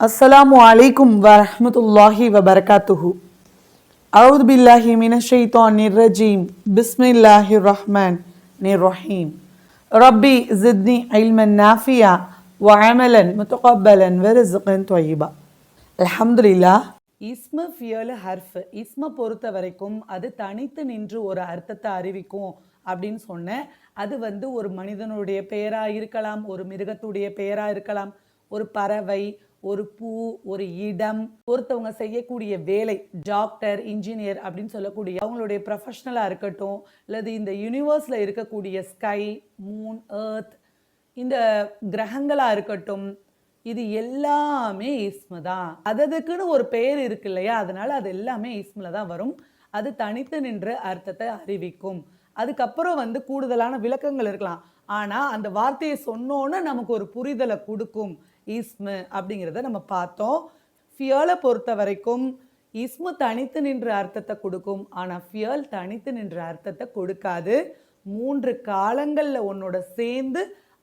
அஸ்ஸலாமு அலைக்கும் வரமத்துல்லாஹி வபரகாத்துஹு அவுது பில்லாஹி மினஷைத்தான் நிர்ரஜீம் பிஸ்மில்லாஹி ரஹ்மான் நிர் ரஹீம் ரப்பி ஜித்னி ஐல்மன் நாஃபியா வஅமலன் முத்தகப்பலன் வெரிசுகன் தொய்பா அல்ஹம்துலில்லா இஸ்ம ஃபியல் ஹர்ஃப் இஸ்ம பொறுத்த வரைக்கும் அது தனித்து நின்று ஒரு அர்த்தத்தை அறிவிக்கும் அப்படின்னு சொன்னேன் அது வந்து ஒரு மனிதனுடைய பெயராக இருக்கலாம் ஒரு மிருகத்துடைய பெயராக இருக்கலாம் ஒரு பறவை ஒரு பூ ஒரு இடம் ஒருத்தவங்க செய்யக்கூடிய வேலை டாக்டர் இன்ஜினியர் அப்படின்னு சொல்லக்கூடிய அவங்களுடைய ப்ரொஃபஷ்னலாக இருக்கட்டும் அல்லது இந்த யூனிவர்ஸில் இருக்கக்கூடிய ஸ்கை மூன் ஏர்த் இந்த கிரகங்களாக இருக்கட்டும் இது எல்லாமே இஸ்மு தான். அததுக்குன்னு ஒரு பெயர் இருக்கு இல்லையா? அதனால அது எல்லாமே இஸ்மில் தான் வரும். அது தனித்து நின்று அர்த்தத்தை அறிவிக்கும். அதுக்கப்புறம் வந்து கூடுதலான விளக்கங்கள் இருக்கலாம். ஆனால் அந்த வார்த்தையை சொன்னோன்னு நமக்கு ஒரு புரிதலை கொடுக்கும். இஸ்மு அப்படிங்கிறத நம்ம பார்த்தோம். ஃபியலை பொறுத்த வரைக்கும் இஸ்மு தனித்து நின்ற அர்த்தத்தை கொடுக்கும். ஆனால் ஃபியல் தனித்து நின்ற அர்த்தத்தை கொடுக்காது. மூன்று காலங்களில் உன்னோட சேர்ந்து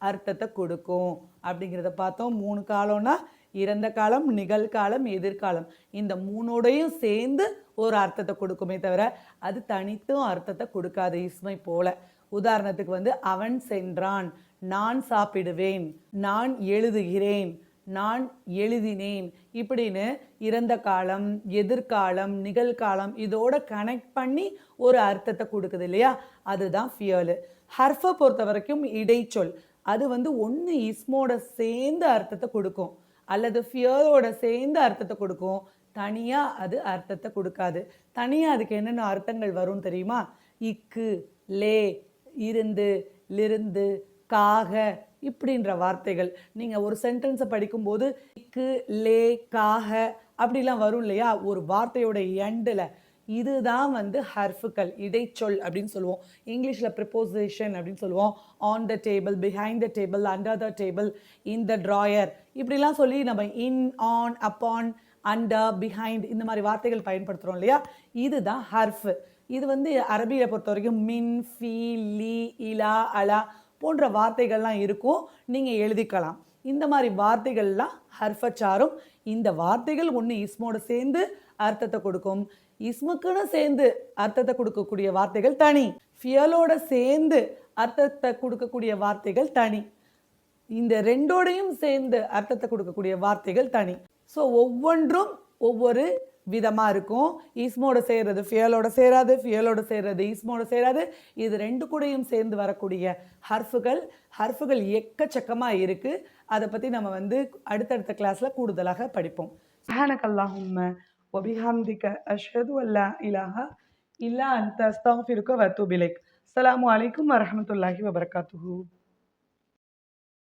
அர்த்தத்தை கொடுக்கும். அப்படிங்கிறத பார்த்தோம். மூணு காலம்னா இறந்த காலம் நிகழ்காலம் எதிர்காலம். இந்த மூணோடையும் சேர்ந்து ஒரு அர்த்தத்தை கொடுக்குமே தவிர அது தனித்தும் அர்த்தத்தை கொடுக்காது இஸ்மை போல. உதாரணத்துக்கு வந்து அவன் சென்றான் நான் சாப்பிடுவேன் நான் எழுதுகிறேன் நான் எழுதினேன் இப்படின்னு இறந்த காலம் எதிர்காலம் நிகழ்காலம் இதோட கனெக்ட் பண்ணி ஒரு அர்த்தத்தை கொடுக்குது இல்லையா? அதுதான் ஃபியலு ஹர்ஃபை பொறுத்த வரைக்கும் இடைச்சொல். அது வந்து ஒன்று இஸ்மோட சேர்ந்து அர்த்தத்தை கொடுக்கும். அல்லது ஃபியரோட சேர்ந்து அர்த்தத்தை கொடுக்கும். தனியாக அது அர்த்தத்தை கொடுக்காது. தனியாக அதுக்கு என்னென்ன அர்த்தங்கள் வரும் தெரியுமா? இக்கு லே இருந்து லிருந்து காக இப்படின்ற வார்த்தைகள். நீங்கள் ஒரு சென்டென்ஸை படிக்கும்போது இக்கு லே காக அப்படிலாம் வரும் இல்லையா? ஒரு வார்த்தையோட எண்டில் இதுதான் வந்து ஹர்ஃபுக்கள் இடைச்சொல் அப்படின்னு சொல்லுவோம். இங்கிலீஷில் ப்ரிப்போசிஷன் அப்படின்னு சொல்லுவோம். On the table behind the table under the table in the drawer இப்படிலாம் சொல்லி நம்ம in on upon under behind இந்த மாதிரி வார்த்தைகள் பயன்படுத்துகிறோம் இல்லையா? இதுதான் ஹர்ஃப். இது வந்து அரபியில் பொறுத்த வரைக்கும் மின் ஃபி லி இலா அலா போன்ற வார்த்தைகள்லாம் இருக்கும். நீங்கள் எழுதிக்கலாம். இந்த மாதிரி வார்த்தைகள்லாம் ஹர்ஃபச்சாரும் இந்த வார்த்தைகள் ஒன்று இஸ்மோடு சேர்ந்து அர்த்தத்தை கொடுக்கும். இஸ்முக்குன்னு சேர்ந்து அர்த்தத்தை கொடுக்கக்கூடிய வார்த்தைகள் தனி. ஃபியலோட சேர்ந்து அர்த்தத்தை கொடுக்கக்கூடிய வார்த்தைகள் தனி. இந்த ரெண்டோடையும் சேர்ந்து அர்த்தத்தை கொடுக்கக்கூடிய வார்த்தைகள் தனி. ஸோ ஒவ்வொன்றும் ஒவ்வொரு விதமாக இருக்கும். ஈஸ்மோட சேர்றது ஃபியலோட சேராது ஃபியலோட சேர்றது ஈஸ்மோட சேராது. இது ரெண்டு கூடையும் சேர்ந்து வரக்கூடிய ஹர்ஃபுகள். ஹர்ஃபுகள் எக்கச்சக்கமாக இருக்குது அதை பற்றி நம்ம வந்து அடுத்தடுத்த கிளாஸில் கூடுதலாக படிப்போம். சஹனக்கல்லாஹும் ஒபிஹாம்திக்க அஷது அல்லா இலாஹா இல்லா அந்த அஸ்தாஃபிருக்க வத்துபிலைக் அலாம் வலைக்கம் வரமத்துல்லாஹி வபர்காத்துஹூ.